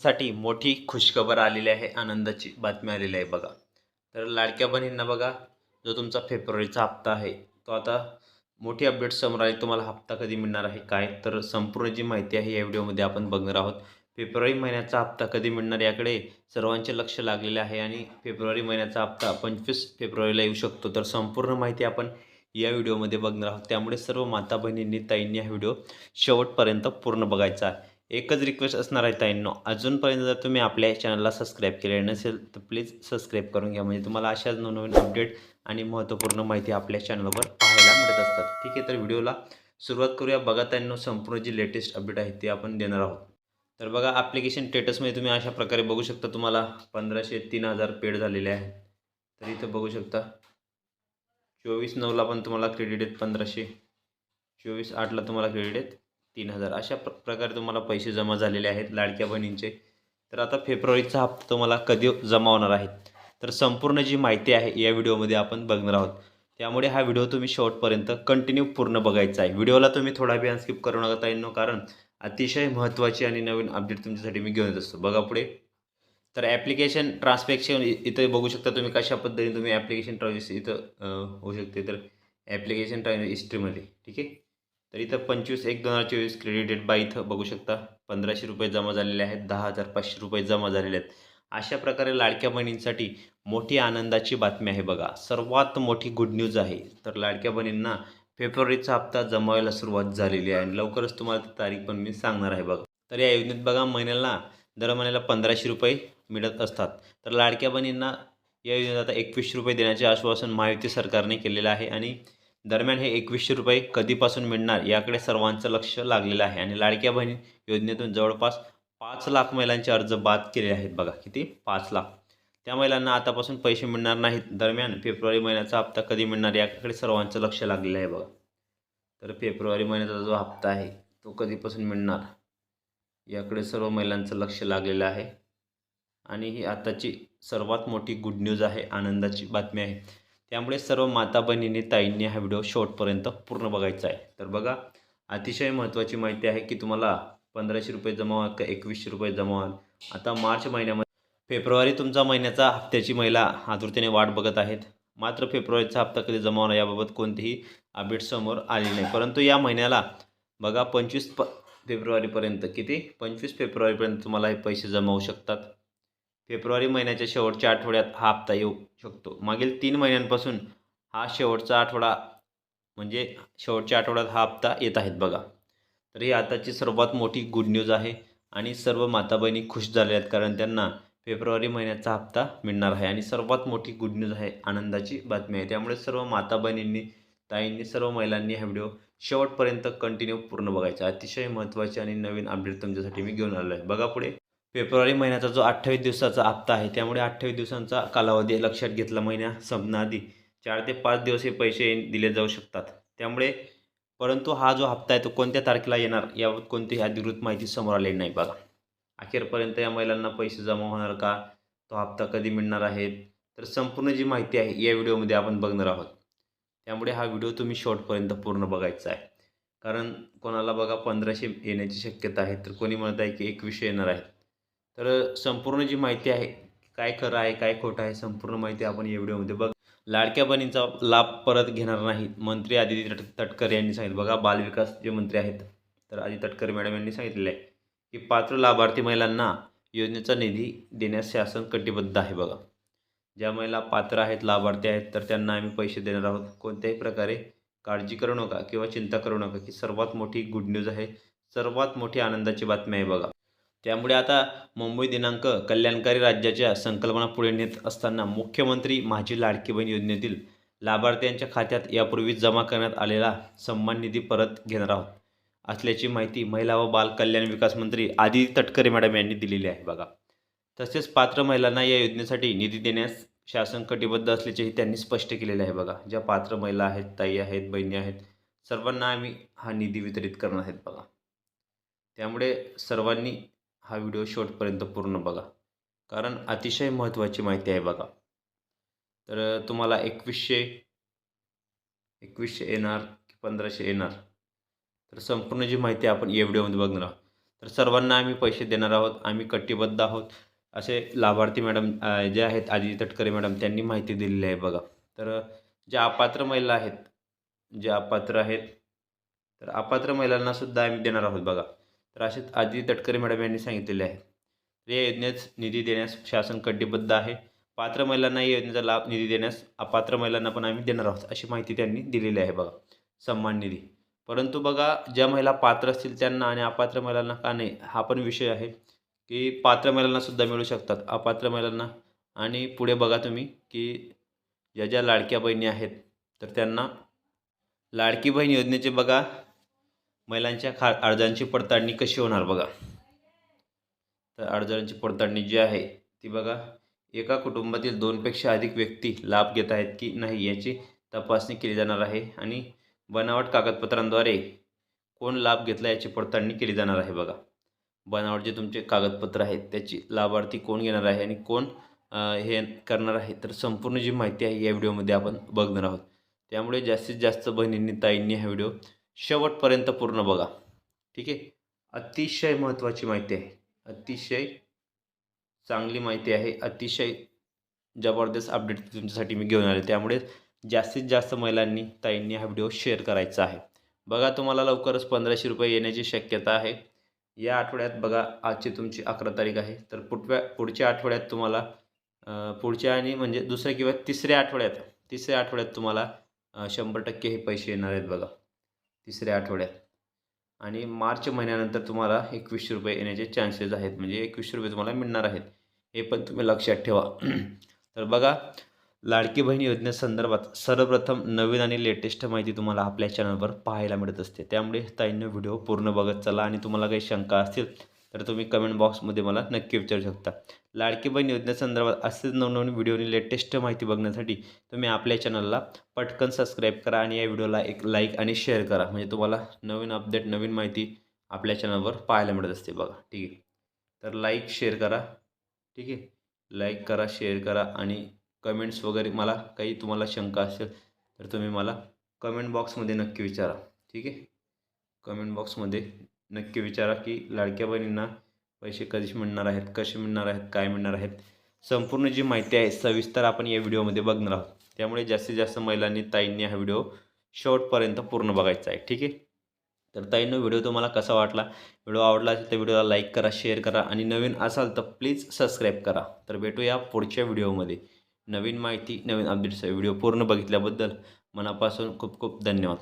साठी मोठी खुशखबर आलेली आहे आनंदाची बातमी आलेली आहे बघा. तर लाडक्या बहिणींना बघा जो तुमचा फेब्रुवारीचा हप्ता आहे तो आता मोठी अपडेट समोर आली. तुम्हाला हप्ता कधी मिळणार आहे काय? तर संपूर्ण जी माहिती आहे या व्हिडिओमध्ये आपण बघणार आहोत. फेब्रुवारी महिन्याचा हप्ता कधी मिळणार याकडे सर्वांचे लक्ष लागलेले आहे आणि फेब्रुवारी महिन्याचा हप्ता पंचवीस फेब्रुवारीला येऊ शकतो. तर संपूर्ण माहिती आपण या व्हिडिओमध्ये बघणार आहोत. त्यामुळे सर्व माता बहिणींनी ताईंनी हा व्हिडिओ शेवटपर्यंत पूर्ण बघायचा आहे. एकच रिक्वेस्ट असणार आहे ताईंनो. अजूनपर्यंत जर तुम्ही आपल्या चॅनलला सबस्क्राईब केले नसेल तर प्लीज सबस्क्राईब करून घ्या. म्हणजे तुम्हाला अशाच नवनवीन अपडेट आणि महत्त्वपूर्ण माहिती आपल्या चॅनलवर पाहायला मिळत असतात. ठीक आहे तर व्हिडिओला सुरुवात करूया. बघा ताईंनो संपूर्ण जी लेटेस्ट अपडेट आहे ते आपण देणार आहोत. तर बघा ॲप्लिकेशन स्टेटसमध्ये तुम्ही अशा प्रकारे बघू शकता तुम्हाला पंधराशे तीन हजार पेड झालेले आहेत तर इथं बघू शकता. चोवीस नऊला पण तुम्हाला क्रेडिट आहेत पंधराशे. चोवीस आठला तुम्हाला क्रेडिट आहेत. तीन हजार. अशा प्र प्रकारे तुम्हाला पैसे जमा झालेले आहेत लाडक्या बहिणींचे. तर आता फेब्रुवारीचा हप्ता तुम्हाला कधी जमा होणार आहेत तर संपूर्ण जी माहिती आहे या व्हिडिओमध्ये आपण बघणार आहोत. त्यामुळे हा व्हिडिओ तुम्ही शेवटपर्यंत कंटिन्यू पूर्ण बघायचा आहे. व्हिडिओला तुम्ही थोडा बी स्किप करू नका ताईंनो कारण अतिशय महत्त्वाची आणि नवीन अपडेट तुमच्यासाठी मी घेऊन येत असतो. बघा पुढे. तर ॲप्लिकेशन ट्रान्सफॅक्शन इथं बघू शकता तुम्ही कशा पद्धतीने तुम्ही ॲप्लिकेशन ट्रान्झॅक्शन इथं होऊ शकते. तर ॲप्लिकेशन ट्रान्झ हिस्ट्रीमध्ये ठीक आहे? तर इथं पंचवीस एक दोन हजार चोवीस क्रेडिट डेट बाय इथं बघू शकता. पंधराशे रुपये जमा झालेले आहेत. दहा हजार पाचशे रुपये जमा झालेले आहेत. अशा प्रकारे लाडक्या बहिणींसाठी मोठी आनंदाची बातमी आहे बघा. सर्वात मोठी गुड न्यूज आहे. तर लाडक्या बहिणींना फेब्रुवारीचा हप्ता जमावायला सुरुवात झालेली आहे. आणि लवकरच तुम्हाला ती तारीख पण मी सांगणार आहे बघा. तर या योजनेत बघा महिन्याला दर महिन्याला पंधराशे रुपये मिळत असतात. तर लाडक्या बहिणींना या योजनेत आता एकवीसशे रुपये देण्याचे आश्वासन महायुती सरकारने केलेलं आहे. आणि दरम्यान हे एकवीसशे रुपये कधीपासून मिळणार याकडे सर्वांचं लक्ष लागलेलं आहे. आणि लाडक्या बहिणी योजनेतून जवळपास पाच लाख महिलांचे अर्ज बाद केले आहेत. बघा किती? पाच लाख. त्या महिलांना आतापासून पैसे मिळणार नाहीत. दरम्यान फेब्रुवारी महिन्याचा हप्ता कधी मिळणार याकडे सर्वांचं लक्ष लागलेलं आहे बघा. तर फेब्रुवारी महिन्याचा जो हप्ता आहे तो कधीपासून मिळणार? याकडे सर्व महिलांचं लक्ष लागलेलं आहे. आणि ही आताची सर्वात मोठी गुड न्यूज आहे. आनंदाची बातमी आहे. त्यामुळे सर्व माता बहिणींनी ताईंनी हा व्हिडिओ शॉर्टपर्यंत पूर्ण बघायचा आहे. तर बघा अतिशय महत्त्वाची माहिती आहे की तुम्हाला पंधराशे रुपये जमा व्हाल का एकवीसशे रुपये जमा व्हाल आता मार्च महिन्यामध्ये फेब्रुवारी तुमचा महिन्याचा हप्त्याची महिला आतुरतेने वाट बघत आहेत. मात्र फेब्रुवारीचा हप्ता कधी जमा होणार याबाबत कोणतीही अपडेट समोर आली नाही. परंतु या महिन्याला बघा पंचवीस प फेब्रुवारीपर्यंत किती? पंचवीस फेब्रुवारीपर्यंत तुम्हाला हे पैसे जमा होऊ शकतात. फेब्रुवारी महिन्याच्या शेवटच्या आठवड्यात हा हप्ता येऊ शकतो. मागील तीन महिन्यांपासून हा शेवटचा आठवडा म्हणजे शेवटच्या आठवड्यात हा हप्ता येत आहेत बघा. तर ही आताची सर्वात मोठी गुड न्यूज आहे आणि सर्व माता बहिणी खुश झाल्या आहेत कारण त्यांना फेब्रुवारी महिन्याचा हप्ता मिळणार आहे आणि सर्वात मोठी गुड न्यूज आहे आनंदाची बातमी आहे. त्यामुळे सर्व माता बहिणींनी ताईंनी सर्व महिलांनी हा व्हिडिओ शेवटपर्यंत कंटिन्यू पूर्ण बघायचा. अतिशय महत्त्वाचे आणि नवीन अपडेट तुमच्यासाठी मी घेऊन आलो आहे बघा पुढे. फेब्रुवारी महिन्याचा जो अठ्ठावीस दिवसाचा हप्ता आहे त्यामुळे अठ्ठावीस दिवसांचा कालावधी लक्षात घेतला महिन्या संपण्याआधी चार ते पाच दिवस हे पैसे दिले जाऊ शकतात. त्यामुळे परंतु हा जो हप्ता आहे तो कोणत्या तारखेला येणार याबाबत कोणतीही अधिकृत माहिती समोर आलेली नाही बघा. अखेरपर्यंत या महिलांना पैसे जमा होणार का? तो हप्ता कधी मिळणार आहे? तर संपूर्ण जी माहिती आहे या व्हिडिओमध्ये आपण बघणार आहोत. त्यामुळे हा व्हिडिओ तुम्ही शॉर्टपर्यंत पूर्ण बघायचा आहे. कारण कोणाला बघा पंधराशे येण्याची शक्यता आहे तर कोणी म्हणत आहे की एकवीसशे येणार आहेत तर संपूर्ण जी माहिती आहे काय खरं आहे काय खोटं आहे संपूर्ण माहिती आपण या व्हिडिओमध्ये बघ. लाडक्या बहिणींचा लाभ परत घेणार नाहीत मंत्री आदिती तट तटकर यांनी सांगितलं. बघा बालविकास जे मंत्री आहेत तर आदिती तटकर मॅडम यांनी सांगितलेलं आहे की पात्र लाभार्थी महिलांना योजनेचा निधी देण्यास शासन कटिबद्ध आहे बघा. ज्या महिला पात्र आहेत लाभार्थी आहेत तर त्यांना आम्ही पैसे देणार आहोत. कोणत्याही प्रकारे काळजी करू नका किंवा चिंता करू नका की सर्वात मोठी गुड न्यूज आहे. सर्वात मोठी आनंदाची बातमी आहे बघा. त्यामुळे आता मुंबई दिनांक कल्याणकारी राज्याच्या संकल्पना पुढे नेत असताना मुख्यमंत्री माझी लाडकी बहीण योजनेतील लाभार्थ्यांच्या खात्यात यापूर्वीच जमा करण्यात आलेला सन्मान निधी परत घेणार आहोत. असल्याची माहिती महिला व बाल कल्याण विकास मंत्री आदिती तटकरे मॅडम यांनी दिलेली आहे. बघा. तसेच पात्र महिलांना या योजनेसाठी निधी देण्यास शासन कटिबद्ध असल्याचेही त्यांनी स्पष्ट केलेले आहे. बघा. ज्या पात्र महिला आहेत ताई आहेत बहिणी आहेत सर्वांना आम्ही हा निधी वितरित करणार आहेत. बघा. त्यामुळे सर्वांनी हा व्हिडिओ शेवटपर्यंत पूर्ण बघा. कारण अतिशय महत्त्वाची माहिती आहे बघा. तर तुम्हाला एकवीसशे एकवीसशे येणार की पंधराशे येणार? तर संपूर्ण जी माहिती आपण या व्हिडिओमध्ये बघणार आहोत. तर सर्वांना आम्ही पैसे देणार आहोत. आम्ही कटिबद्ध आहोत. असे लाभार्थी मॅडम जे आहेत आदिती तटकरे मॅडम त्यांनी माहिती दिलेली आहे बघा. तर ज्या अपात्र महिला आहेत जे अपात्र आहेत तर अपात्र महिलांनासुद्धा आम्ही देणार आहोत बघा. तर असेच आदिती तटकरे मॅडम यांनी सांगितलेले आहे. तर या योजनेत निधी देण्यास शासन कटिबद्ध आहे. पात्र महिलांना या योजनेचा लाभ निधी देण्यास अपात्र महिलांना पण आम्ही देणार आहोत अशी माहिती त्यांनी दिलेली आहे बघा. सन्मान निधी. परंतु बघा ज्या महिला पात्र असतील त्यांना आणि अपात्र महिलांना का नाही हा पण विषय आहे की पात्र महिलांना सुद्धा मिळू शकतात. अपात्र महिलांना आणि पुढे बघा तुम्ही की ज्या ज्या लाडक्या बहिणी आहेत तर त्यांना लाडकी बहीण योजनेचे बघा महिलांच्या खा अर्जांची पडताळणी कशी होणार बघा. तर अर्जांची पडताळणी जी आहे ती बघा एका कुटुंबातील दोनपेक्षा अधिक व्यक्ती लाभ घेत आहेत की नाही याची तपासणी केली जाणार आहे आणि बनावट कागदपत्रांद्वारे कोण लाभ घेतला याची पडताळणी केली जाणार आहे बघा. बनावट जे तुमचे कागदपत्र आहेत त्याची लाभार्थी कोण घेणार आहे आणि कोण हे करणार आहे तर संपूर्ण जी माहिती आहे या व्हिडिओमध्ये आपण बघणार आहोत. त्यामुळे जास्तीत जास्त बहिणींनी ताईंनी हा व्हिडिओ शेवटपर्यंत पूर्ण बघा. ठीक आहे? अतिशय महत्त्वाची माहिती आहे. अतिशय चांगली माहिती आहे. अतिशय जबरदस्त अपडेट तुमच्यासाठी मी घेऊन आले त्यामुळे जास्तीत जास्त महिलांनी ताईंनी हा व्हिडिओ शेअर करायचा आहे. बघा तुम्हाला लवकरच पंधराशे रुपये येण्याची शक्यता आहे. या आठवड्यात बघा आजची तुमची अकरा तारीख आहे. तर पुढव्या पुढच्या आठवड्यात तुम्हाला पुढच्या आणि म्हणजे दुसऱ्या किंवा तिसऱ्या आठवड्यात तिसऱ्या आठवड्यात तुम्हाला शंभर टक्के हे पैसे येणार आहेत बघा. तिसऱ्या आठवड्यात. आणि मार्च महिन्यानंतर तुम्हाला एकवीसशे रुपये येण्याचे चान्सेस आहेत. म्हणजे एकवीसशे रुपये तुम्हाला मिळणार आहेत. हे पण तुम्ही लक्षात ठेवा. तर बघा लाडकी बहीण योजनेसंदर्भात सर्वप्रथम नवीन आणि लेटेस्ट माहिती तुम्हाला आपल्या चॅनलवर पाहायला मिळत असते. त्यामुळे ताईंना व्हिडिओ पूर्ण बघत चला आणि तुम्हाला काही शंका असतील तर तुम्ही कमेंट बॉक्समध्ये मला नक्की विचारू शकता. लाडकी बहीण योजनेसंदर्भात असेच नवनवीन व्हिडिओनी लेटेस्ट माहिती बघण्यासाठी तुम्ही आपल्या चॅनलला पटकन सबस्क्राईब करा आणि या व्हिडिओला एक लाईक आणि शेअर करा. म्हणजे तुम्हाला नवीन अपडेट नवीन माहिती आपल्या चॅनलवर पाहायला मिळत असते बघा. ठीक आहे. तर लाईक शेअर करा. ठीक आहे. लाईक करा शेअर करा आणि कमेंट्स वगैरे मला काही तुम्हाला शंका असेल तर तुम्ही मला कमेंट बॉक्समध्ये नक्की विचारा. ठीक आहे. कमेंट बॉक्समध्ये नक्की विचारा की लाडक्या बहिणींना पैसे कधी मिळणार आहेत कसे मिळणार आहेत काय मिळणार आहेत? संपूर्ण जी माहिती आहे सविस्तर आपण या व्हिडिओमध्ये बघणार आहोत. त्यामुळे जास्तीत जास्त महिलांनी ताईंनी हा व्हिडिओ शेवटपर्यंत पूर्ण बघायचा आहे ठीक आहे? तर ताईंनो व्हिडिओ तुम्हाला कसा वाटला? व्हिडिओ आवडला असेल तर व्हिडिओला लाईक करा शेअर करा आणि नवीन असाल तर प्लीज सबस्क्राईब करा. तर भेटूया पुढच्या व्हिडिओमध्ये. नवीन माहिती नवीन अपडेट्स व्हिडिओ पूर्ण बघितल्याबद्दल मनापासून खूप खूप धन्यवाद.